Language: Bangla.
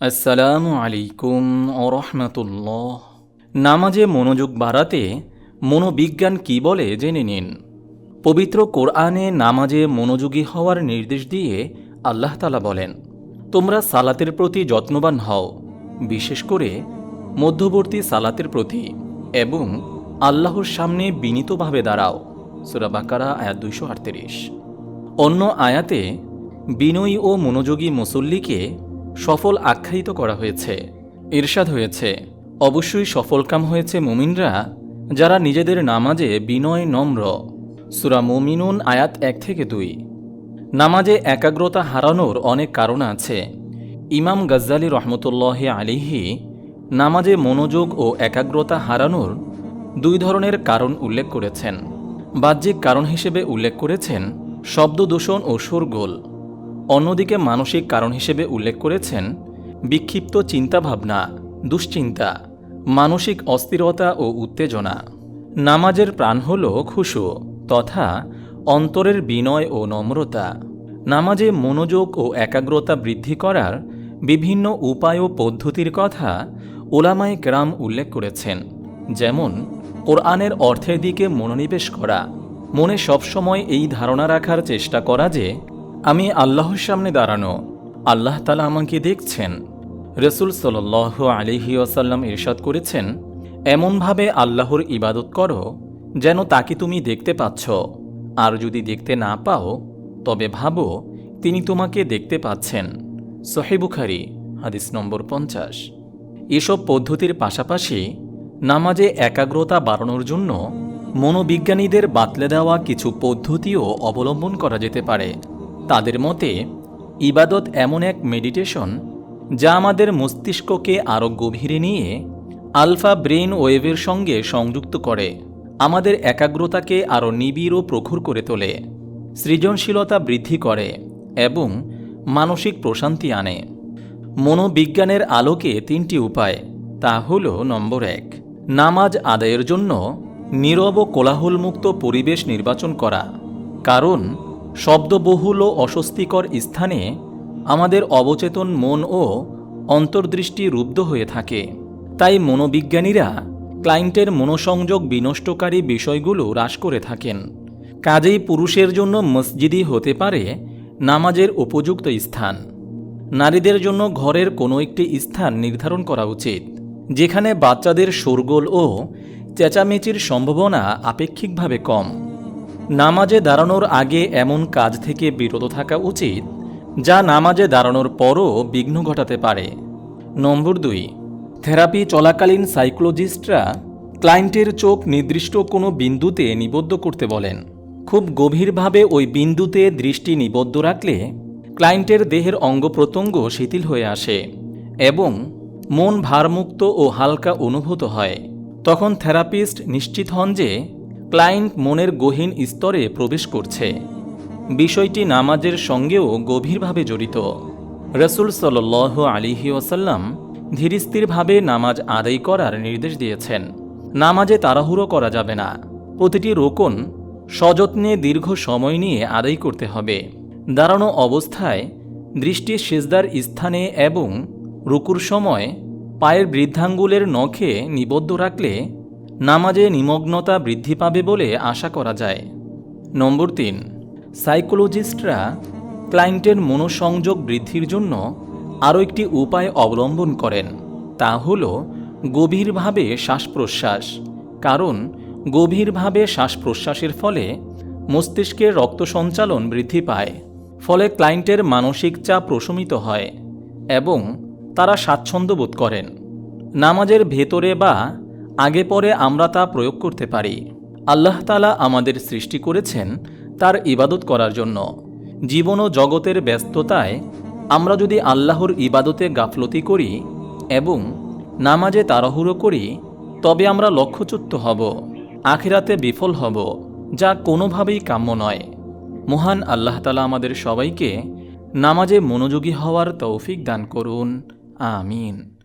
আসসালামু আলাইকুম রহমতুল্লাহ নামাজে মনোযোগ বাড়াতে মনোবিজ্ঞান কি বলে জেনে নিন। পবিত্র কোরআনে নামাজে মনোযোগী হওয়ার নির্দেশ দিয়ে আল্লাহ তালা বলেন, তোমরা সালাতের প্রতি যত্নবান হও, বিশেষ করে মধ্যবর্তী সালাতের প্রতি, এবং আল্লাহর সামনে বিনীতভাবে দাঁড়াও। সুরাবাকারা আয়াত দুইশো আটত্রিশ। অন্য আয়াতে, বিনয়ী ও মনোযোগী মুসল্লিকে সফল আখ্যায়িত করা হয়েছে। ইরশাদ হয়েছে। অবশ্যই সফলকাম হয়েছে মুমিনরা যারা নিজেদের নামাজে বিনয় নম্র। সুরা মুমিনুন আয়াত এক থেকে দুই। নামাজে একাগ্রতা হারানোর অনেক কারণ আছে। ইমাম গজ্জালি রহমতুল্লাহ আলিহি নামাজে মনোযোগ ও একাগ্রতা হারানোর দুই ধরনের কারণ উল্লেখ করেছেন। বাহ্যিক কারণ হিসেবে উল্লেখ করেছেন শব্দ দূষণ ও শোরগোল। অন্যদিকে মানসিক কারণ হিসেবে উল্লেখ করেছেন, বিক্ষিপ্ত চিন্তাভাবনা, দুশ্চিন্তা, মানসিক অস্থিরতা ও উত্তেজনা। নামাজের প্রাণ হল খুশু তথা অন্তরের বিনয় ও নম্রতা। নামাজে মনোযোগ ও একাগ্রতা বৃদ্ধি করার বিভিন্ন উপায় ও পদ্ধতির কথা ওলামায় গ্রাম উল্লেখ করেছেন, যেমন কোরআনের অর্থের দিকে মনোনিবেশ করা। মনে সবসময় এই ধারণা রাখার চেষ্টা করা যে আমি আল্লাহর সামনে দাঁড়ানো, আল্লাহ তালা আমাকে দেখছেন। রসুল সাল আলিহি ওয়াসাল্লাম ইরশাদ করেছেন, এমনভাবে আল্লাহর ইবাদত করো, যেন তাকে তুমি দেখতে পাচ্ছ। আর যদি দেখতে না পাও, তবে ভাবো, তিনি তোমাকে দেখতে পাচ্ছেন। সোহেবুখারি হাদিস নম্বর পঞ্চাশ। এসব পদ্ধতির পাশাপাশি নামাজে একাগ্রতা বাড়ানোর জন্য মনোবিজ্ঞানীদের বাতলে দেওয়া কিছু পদ্ধতিও অবলম্বন করা যেতে পারে। তাদের মতে, ইবাদত এমন এক মেডিটেশন যা আমাদের মস্তিষ্ককে আরও গভীরে নিয়ে আলফা ব্রেন ওয়েভের সঙ্গে সংযুক্ত করে, আমাদের একাগ্রতাকে আরও নিবিড় ও প্রখর করে তোলে, সৃজনশীলতা বৃদ্ধি করে এবং মানসিক প্রশান্তি আনে। মনোবিজ্ঞানের আলোকে তিনটি উপায়, তা হল নম্বর এক, নামাজ আদায়ের জন্য নীরব কোলাহলমুক্ত পরিবেশ নির্বাচন করা, কারণ শব্দবহুল ও অস্বস্তিকর স্থানে আমাদের অবচেতন মন ও অন্তর্দৃষ্টি রুদ্ধ হয়ে থাকে। তাই মনোবিজ্ঞানীরা ক্লায়েন্টের মনোসংযোগ বিনষ্টকারী বিষয়গুলো হ্রাস করে থাকেন। কাজেই পুরুষের জন্য মসজিদই হতে পারে নামাজের উপযুক্ত স্থান। নারীদের জন্য ঘরের কোনো একটি স্থান নির্ধারণ করা উচিত, যেখানে বাচ্চাদের শোরগোল ও চেঁচামেচির সম্ভাবনা আপেক্ষিকভাবে কম। নামাজে দাঁড়ানোর আগে এমন কাজ থেকে বিরত থাকা উচিত, যা নামাজে দাঁড়ানোর পরও বিঘ্ন ঘটাতে পারে। নম্বর দুই, থেরাপি চলাকালীন সাইকোলজিস্টরা ক্লায়েন্টের চোখ নির্দিষ্ট কোনো বিন্দুতে নিবদ্ধ করতে বলেন। খুব গভীরভাবে ওই বিন্দুতে দৃষ্টি নিবদ্ধ রাখলে ক্লায়েন্টের দেহের অঙ্গ প্রত্যঙ্গ শিথিল হয়ে আসে এবং মন ভারমুক্ত ও হালকা অনুভূত হয়। তখন থেরাপিস্ট নিশ্চিত হন যে ক্লায়েন্ট মনের গহীন স্তরে প্রবেশ করছে। বিষয়টি নামাজের সঙ্গেও গভীরভাবে জড়িত। রসুল সাল আলিহি ওসাল্লাম ধীরস্থিরভাবে নামাজ আদায় করার নির্দেশ দিয়েছেন। নামাজে তাড়াহুড়ো করা যাবে না। প্রতিটি রোকন সযত্নে দীর্ঘ সময় নিয়ে আদায় করতে হবে। দাঁড়ানো অবস্থায় দৃষ্টি সেজদার স্থানে এবং রুকুর সময় পায়ের বৃদ্ধাঙ্গুলের নখে নিবদ্ধ রাখলে নামাজে নিমগ্নতা বৃদ্ধি পাবে বলে আশা করা যায়। নম্বর তিন, সাইকোলজিস্টরা ক্লায়েন্টের মনোসংযোগ বৃদ্ধির জন্য আরও একটি উপায় অবলম্বন করেন, তা হল গভীরভাবে শ্বাস প্রশ্বাস কারণ গভীরভাবে শ্বাস প্রশ্বাসের ফলে মস্তিষ্কের রক্ত সঞ্চালন বৃদ্ধি পায়, ফলে ক্লায়েন্টের মানসিক চাপ প্রশমিত হয় এবং তারা স্বাচ্ছন্দ্য বোধ করেন। নামাজের ভেতরে বা আগে পরে আমরা তা প্রয়োগ করতে পারি। আল্লাহ তালা আমাদের সৃষ্টি করেছেন তার ইবাদত করার জন্য। জীবন ও জগতের ব্যস্ততায় আমরা যদি আল্লাহর ইবাদতে গাফলতি করি এবং নামাজে তাড়াহুড়ো করি, তবে আমরা লক্ষ্যচ্যুত হব, আখিরাতে বিফল হব, যা কোনোভাবেই কাম্য নয়। মহান আল্লাহ তালা আমাদের সবাইকে নামাজে মনোযোগী হওয়ার তৌফিক দান করুন। আমিন।